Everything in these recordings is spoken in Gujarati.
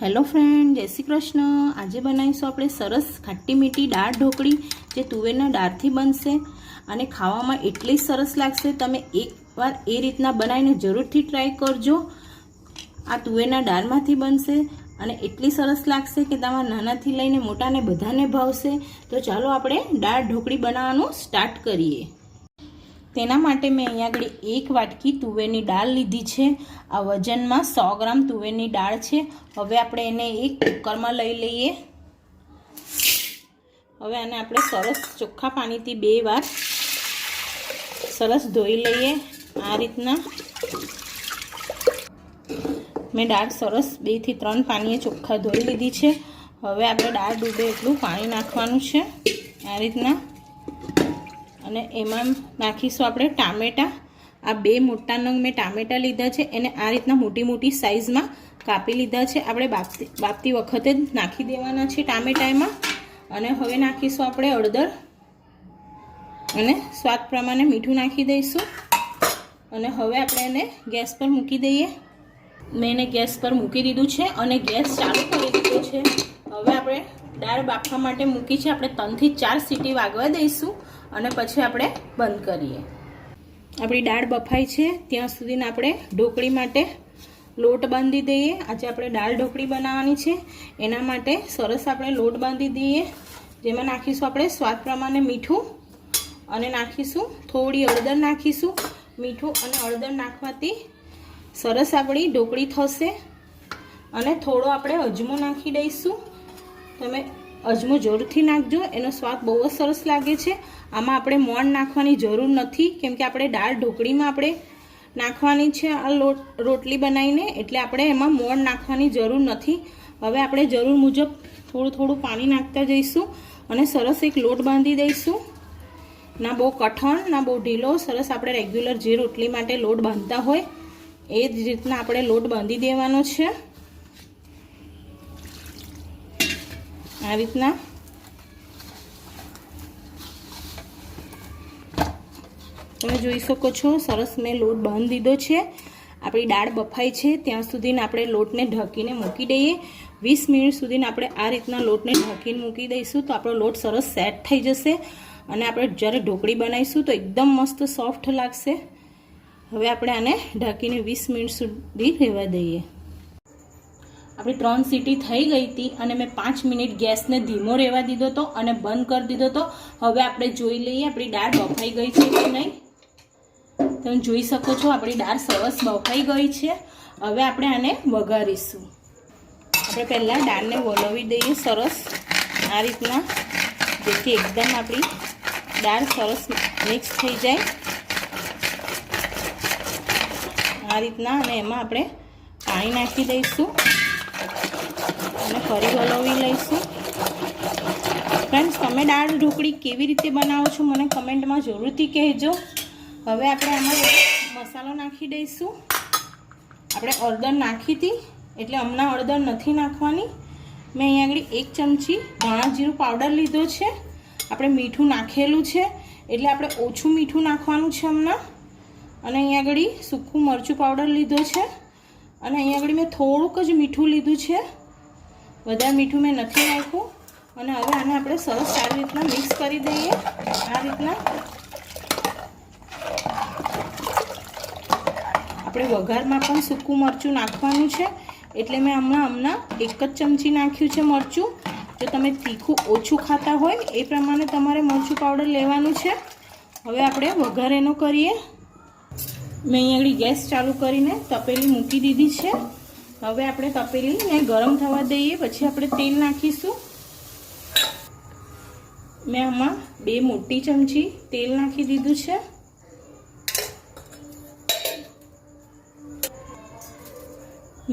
હેલો ફ્રેન્ડ, જય શ્રી કૃષ્ણ. આજે બનાવીશું આપણે સરસ ખાટી મીઠી દાળ ઢોકળી, જે તુવેરના દાળથી બનશે અને ખાવામાં એટલી સરસ લાગશે. તમે એકવાર એ રીતના બનાવીને જરૂરથી ટ્રાય કરજો. આ તુવેરના દાળમાંથી બનશે અને એટલી સરસ લાગશે કે તમારા નાનાથી લઈને મોટાને બધાને ભાવશે. તો ચાલો આપણે દાળ ઢોકળી બનાવવાનું સ્ટાર્ટ કરીએ. તેના માટે મેં અહીંયા આગળ એક વાટકી તુવેરની દાળ લીધી છે. આ વજનમાં સો ગ્રામ તુવેરની દાળ છે. હવે આપણે એને એક કુકરમાં લઈ લઈએ. હવે આને આપણે સરસ ચોખ્ખા પાણીથી બે વાર સરસ ધોઈ લઈએ આ રીતના. મેં દાળ સરસ બેથી ત્રણ પાણીએ ચોખ્ખા ધોઈ લીધી છે. હવે આપણે દાળ ડૂબે એટલું પાણી નાખવાનું છે. આ રીતના. અને એમાં નાખીશું આપણે ટામેટાં. આ બે મોટા નંગ મેં ટામેટાં લીધા છે, એને આ રીતના મોટી મોટી સાઇઝમાં કાપી લીધા છે. આપણે બાપતી બાપતી વખતે જ નાખી દેવાના છે ટામેટા એમાં. અને હવે નાખીશું આપણે હળદર. અને સ્વાદ પ્રમાણે મીઠું નાખી દઈશું. અને હવે આપણે એને ગેસ પર મૂકી દઈએ. મેં એને ગેસ પર મૂકી દીધું છે અને ગેસ ચાલુ કરી દીધો છે. હવે આપણે દાળ બાફવા માટે મૂકી છે. આપણે ત્રણથી ચાર સીટી વાગવા દઈશું. અને પછી આપણે બંધ કરીએ. આપણી દાળ બફાઈ છે, ત્યાં સુધીને આપણે ઢોકળી માટે લોટ બાંધી દઈએ. આજે આપણે દાળ ઢોકળી બનાવવાની છે. એના માટે સરસ આપણે લોટ બાંધી દઈએ, જેમાં નાખીશું આપણે સ્વાદ પ્રમાણે મીઠું અને નાખીશું થોડી હળદર નાખીશું. મીઠું અને હળદર નાખવાથી સરસ આપણી ઢોકળી થશે અને થોડો આપણે અજમો નાખી દઈશું. તમે અજમો જરૂરથી નાખજો. એનો સ્વાદ બહુ જ સરસ લાગે છે. આમાં આપણે મોણ નાખવાની જરૂર નથી, કેમ કે આપણે દાળ ઢોકળીમાં આપણે નાખવાની છે આ લોટ રોટલી બનાવીને, એટલે આપણે એમાં મોણ નાખવાની જરૂર નથી. હવે આપણે જરૂર મુજબ થોડું થોડું પાણી નાખતા જઈશું અને સરસ એક લોટ બાંધી દઈશું. ના બહુ કઠણ, ના બહુ ઢીલો, સરસ આપણે રેગ્યુલર જે રોટલી માટે લોટ બાંધતા હોય, એ જ રીતના આપણે લોટ બાંધી દેવાનો છે. આ રીતના. તમે જોઈ શકો છો, સરસ મેં લોટ બાંધી દીધો છે. આપણી દાળ બફાઈ છે, ત્યાં સુધીને આપણે લોટને ઢાંકીને મૂકી દઈએ. વીસ મિનિટ સુધીને આપણે આ રીતના લોટને ઢાંકીને મૂકી દઈશું તો આપણો લોટ સરસ સેટ થઈ જશે અને આપણે જ્યારે ઢોકળી બનાવીશું તો એકદમ મસ્ત સોફ્ટ લાગશે. હવે આપણે આને ઢાંકીને વીસ મિનિટ સુધી રહેવા દઈએ. આપણી ત્રણ સીટી થઈ ગઈ હતી અને મેં પાંચ મિનિટ ગેસને ધીમો રહેવા દીધો હતો અને બંધ કરી દીધો હતો. હવે આપણે જોઈ લઈએ આપણી દાળ બફાઈ ગઈ છે કે નહીં. તમે જોઈ શકો છો આપણી દાળ સરસ બફાઈ ગઈ છે. હવે આપણે આને વઘારીશું. આપણે પહેલાં દાળને વલોવી દઈએ સરસ. આ રીતના. જેથી એકદમ આપણી દાળ સરસ મિક્સ થઈ જાય. આ રીતના અને એમાં આપણે પાણી નાખી દઈશું. અને ફરી હલાવી લઈશું. ફ્રેન્ડ્સ તમે દાળ ઢોકળી કેવી રીતે બનાવો છો મને કમેન્ટમાં જરૂરથી કહેજો. હવે આપણે આમાં મસાલો નાખી દઈશું. આપણે અડદર નાખી હતી, એટલે હમણાં અડદર નથી નાખવાની. મેં અહીંયા આગળ એક ચમચી ધાણા જીરું પાવડર લીધો છે. આપણે મીઠું નાખેલું છે, એટલે આપણે ઓછું મીઠું નાખવાનું છે હમણાં. અને અહીંયા આગળ સૂકું મરચું પાવડર લીધો છે. અને અહીંયા આગળ મેં થોડુંક જ મીઠું લીધું છે. વધારે મીઠું મેં નથી નાખ્યું અને હવે આને આપણે સરસ સારી રીતના મિક્સ કરી દઈએ. આ રીતના. આપણે વઘારમાં પણ સૂકું મરચું નાખવાનું છે. એટલે મેં હમણાં હમણાં એક જ ચમચી નાખ્યું છે મરચું. જો તમે તીખું ઓછું ખાતા હોય એ પ્રમાણે તમારે મરચું પાવડર લેવાનું છે. હવે આપણે વઘાર એનો કરીએ. મેં આગળ ગેસ ચાલુ કરીને તપેલી મૂકી દીધી છે. હવે આપણે તપેલીને ગરમ થવા દઈએ, પછી આપણે તેલ નાખીશું. મેં આમાં બે મોટી ચમચી તેલ નાખી દીધું છે.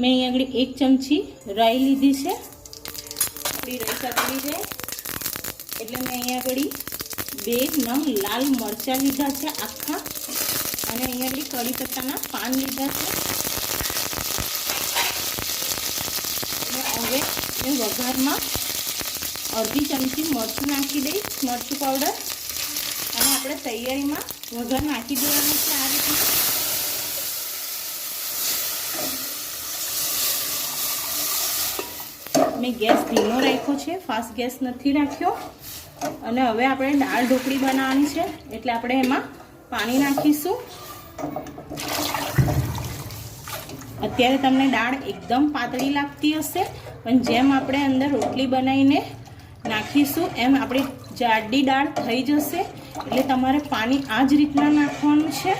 મેં અહીંયા આગળ એક ચમચી રાઈ લીધી છે. આપણી રાઈ કાપી જાય એટલે મેં અહીંયા આગળ બે નંગ લાલ મરચાં લીધા છે આખા. અને અહીંયા આગળ કઢી પત્તાના પાન લીધા છે અને હવે વઘારમાં અડધી ચમચી મરચું નાખી દઈશ, મરચું પાવડર અને આપણે તૈયારીમાં વઘાર નાખી દેવાનું છે આ રીતના. મેં ગેસ ધીમો રાખ્યો છે, ફાસ્ટ ગેસ નથી રાખ્યો. અને હવે આપણે દાળ ઢોકળી બનાવવાની છે, એટલે આપણે એમાં પાણી નાખીશું. અત્યારે તમને દાળ એકદમ પાતળી લાગતી હશે, પણ જેમ આપણે અંદર રોટલી બનાવીને નાખીશું, એમ આપણી જાડી દાળ થઈ જશે. એટલે તમારે પાણી આ જ રીતના નાખવાનું છે.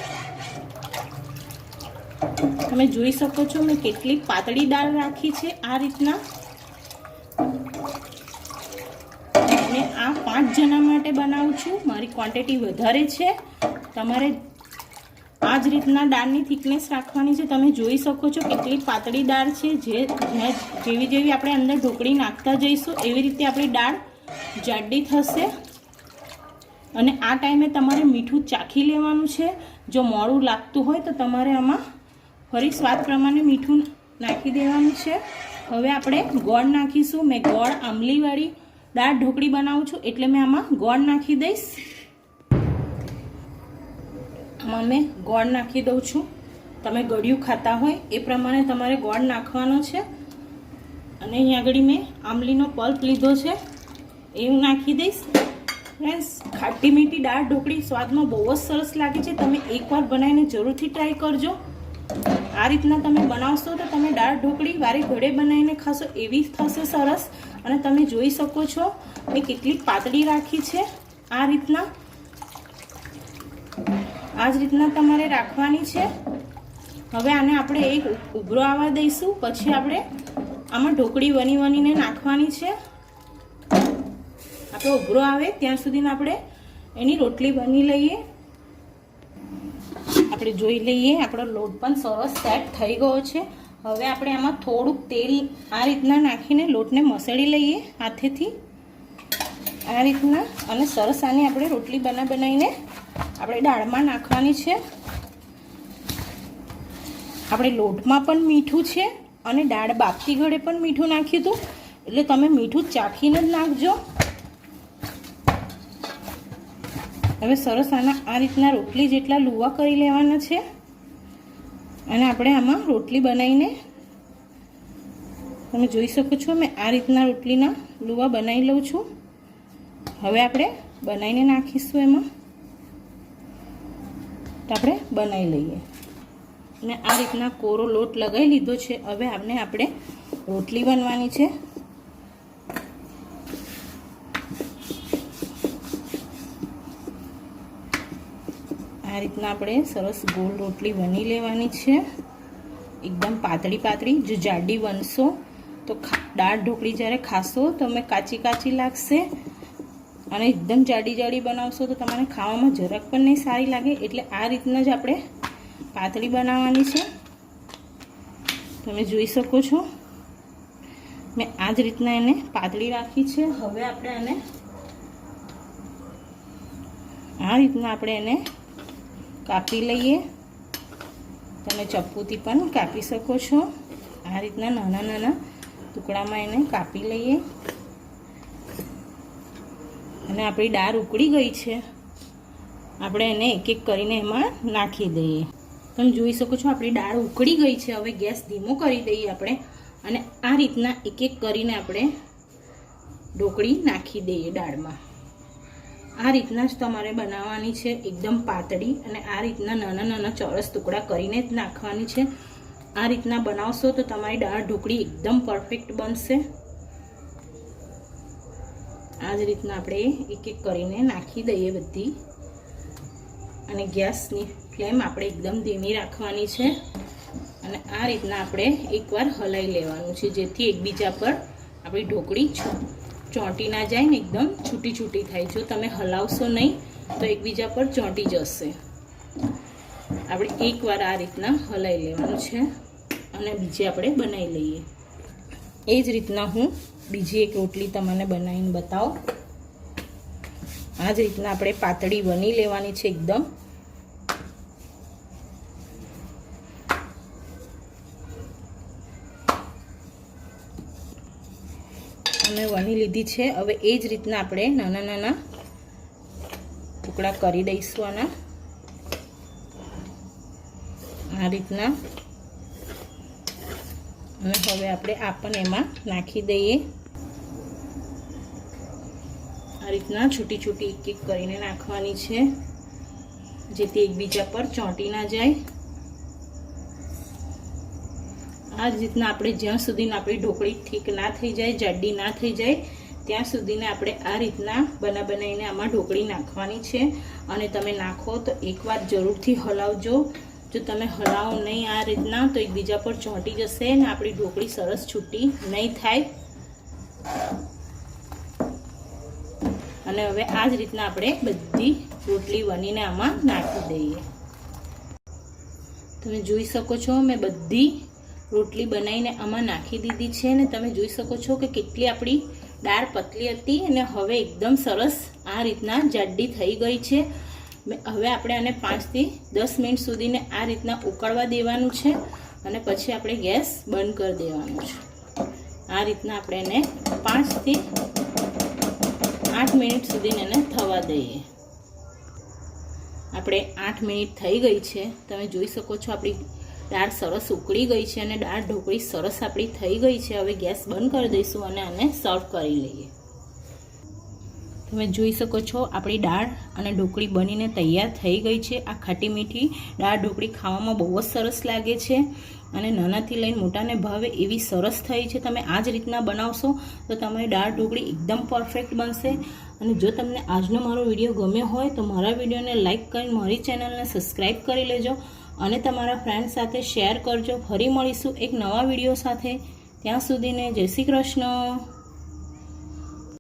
તમે જોઈ શકો છો મેં કેટલી પાતળી દાળ રાખી છે આ રીતના. અને આ પાંચ જણા માટે બનાવું છું. મારી ક્વોન્ટિટી વધારે છે. તમારે આ જ રીતના દાળની થિકનેસ રાખવાની છે. તમે જોઈ શકો છો કેટલી પાતળી દાળ છે. જે જેવી જેવી આપણે અંદર ઢોકળી નાખતા જઈશું, એવી રીતે આપણી દાળ જાડી થશે. અને આ ટાઈમે તમારે મીઠું ચાખી લેવાનું છે. જો મોડું લાગતું હોય તો તમારે આમાં ફરી સ્વાદ પ્રમાણે મીઠું નાખી દેવાનું છે. હવે આપણે ગોળ નાખીશું. મેં ગોળ આંબલીવાળી દાળ ઢોકળી બનાવું છું, એટલે મેં આમાં ગોળ નાખી દઈશ. આમાં મેં ગોળ નાખી દઉં છું. તમે ગળ્યું ખાતા હોય એ પ્રમાણે તમારે ગોળ નાખવાનો છે. અને અહીં આગળ મેં આંબલીનો પલ્પ લીધો છે. એ હું નાખી દઈશ. ફ્રેન્ડ્સ ખાટી મીઠી દાળ ઢોકળી સ્વાદમાં બહુ જ સરસ લાગે છે. તમે એકવાર બનાવીને જરૂરથી ટ્રાય કરજો. આ રીતના તમે બનાવશો તો તમે દાળ ઢોકળી વારે ઘડે બનાવીને ખાશો એવી થશે સરસ. અને તમે જોઈ શકો છો મેં કેટલી પાતળી રાખી છે આ રીતના. આ જ રીતના તમારે રાખવાની છે. હવે આને આપણે એક ઉભરો આવવા દઈશું, પછી આપણે આમાં ઢોકળી વની વનીને નાખવાની છે. આપણો ઉભરો આવે, ત્યાં સુધીને આપણે એની રોટલી બની લઈએ. આપણે જોઈ લઈએ, આપણો લોટ પણ સરસ સેટ થઈ ગયો છે. હવે આપણે આમાં થોડુંક તેલ આ રીતના નાખીને લોટને મસળી લઈએ હાથેથી. આ રીતના અને સરસ આની આપણે રોટલી બના બનાવીને આપણે દાળમાં નાખવાની છે. આપણે લોટમાં પણ મીઠું છે અને દાળ બાફતી ઘડે પણ મીઠું નાખ્યું હતું. એટલે તમે મીઠું ચાખીને જ નાખજો. હવે સરસ આના આ રીતના રોટલી જેટલા લુવા કરી લેવાના છે. અને આપણે આમાં રોટલી બનાવીને તમે જોઈ શકો છો મેં આ રીતના રોટલીના લુવા બનાવી લઉં છું. હવે આપણે બનાવીને નાખીશું એમાં. તો આપણે બનાવી લઈએ. અને આ રીતના કોરો લોટ લગાવી લીધો છે. હવે આપણે આપણે રોટલી બનવાની છે. આ રીતના આપણે સરસ ગોળ રોટલી બની લેવાની છે. એકદમ પાતળી પાતળી. જો જાડી બનશો તો દાળ ઢોકળી જ્યારે ખાશો તમે કાચી કાચી લાગશે. અને એકદમ જાડી જાડી બનાવશો તો તમારે ખાવામાં જરાક પણ નહીં સારી લાગે. એટલે આ રીતના જ આપણે પાતળી બનાવવાની છે. તમે જોઈ શકો છો. મેં આ જ રીતના એને પાતળી રાખી છે. હવે આપણે આને આ રીતના આપણે એને કાપી લઈએ. તમે ચપ્પુથી પણ કાપી શકો છો. આ રીતના નાના નાના ટુકડામાં એને કાપી લઈએ. અને આપણી દાળ ઉકળી ગઈ છે. આપણે એને એક એક કરીને એમાં નાખી દઈએ. તમે જોઈ શકો છો આપણી દાળ ઉકળી ગઈ છે. હવે ગેસ ધીમો કરી દઈએ આપણે અને આ રીતના એક એક કરીને આપણે ઢોકળી નાખી દઈએ દાળમાં. આ રીતના જ તમારે બનાવવાની છે એકદમ પાતળી અને આ રીતના નાના નાના ચોરસ ટુકડા કરીને જ નાખવાની છે. આ રીતના બનાવશો તો તમારી દાળ ઢોકળી એકદમ પરફેક્ટ બનશે. આ જ રીતના આપણે એક એક કરીને નાખી દઈએ બધી. અને ગેસની ફ્લેમ આપણે એકદમ ધીમી રાખવાની છે. અને આ રીતના આપણે એકવાર હલાવી લેવાનું છે, જેથી એકબીજા પર આપણી ઢોકળી ચોંટી ના જાય ને એકદમ છૂટી છૂટી થાય. જો તમે હલાવશો નહીં, તો એકબીજા પર ચોંટી જશે. આપણે એકવાર આ રીતના હલાવી લેવાનું છે અને બીજી આપણે બનાવી લઈએ. એ જ રીતના હું બીજી એક રોટલી તમને બનાવીને બતાવું. આ જ રીતના આપણે પાતળી બની લેવાની છે એકદમ. અને વણી લીધી છે. હવે એ જ રીતના આપણે નાના નાના ટુકડા કરી દઈશું આના. આ રીતના અને હવે આપણે આ એમાં નાખી દઈએ. આ રીતના છૂટી છૂટી એક એક કરીને નાખવાની છે. જેથી એકબીજા પર ચોંટી ના જાય. આ રીતના આપણે જ્યાં સુધી આપણી ઢોકળી ઠીક ના થઈ જાય, જાડી ના થઈ જાય, ત્યાં સુધીને આપણે આ રીતના બના બનાવીને આમાં ઢોકળી નાખવાની છે. અને તમે નાખો તો એકવાર જરૂરથી હલાવજો. જો તમે હલાવો નહીં આ રીતના, તો એકબીજા પર ચોંટી જશે અને આપણી ઢોકળી સરસ છૂટી નહીં થાય. અને હવે આ જ રીતના આપણે બધી રોટલી બનીને આમાં નાખી દઈએ. તમે જોઈ શકો છો, મેં બધી રોટલી બનાવીને આમાં નાખી દીધી છે અને તમે જોઈ શકો છો કે કેટલી આપણી દાળ પતલી હતી અને હવે એકદમ સરસ આ રીતના જાડી થઈ ગઈ છે. હવે આપણે આને પાંચથી દસ મિનિટ સુધીને આ રીતના ઉકળવા દેવાનું છે અને પછી આપણે ગેસ બંધ કરી દેવાનું છે. આ રીતના આપણે એને પાંચથી આઠ મિનિટ સુધીને એને થવા દઈએ. આપણે આઠ મિનિટ થઈ ગઈ છે. તમે જોઈ શકો છો આપણી દાળ સરસ ઉકળી ગઈ છે અને દાળ ઢોકળી સરસ આપણી થઈ ગઈ છે. હવે ગેસ બંધ કરી દઈશું અને આને સર્વ કરી લઈએ. તમે જોઈ શકો છો, આપણી દાળ અને ઢોકળી બનીને તૈયાર થઈ ગઈ છે. આ ખાટી મીઠી દાળ ઢોકળી ખાવામાં બહુ જ સરસ લાગે છે અને નાનાથી લઈને મોટાને ભાવે એવી સરસ થઈ છે. તમે આ જ રીતના બનાવશો તો તમારી દાળ ઢોકળી એકદમ પરફેક્ટ બનશે. અને જો તમને આજનો મારો વીડિયો ગમ્યો હોય તો મારા વિડીયોને લાઇક કરીને મારી ચેનલને સબસ્ક્રાઈબ કરી લેજો અને તમારા ફ્રેન્ડ સાથે શેર કરજો. ફરી મળીશું એક નવા વીડિયો સાથે. ત્યાં સુધીને જય શ્રી કૃષ્ણ.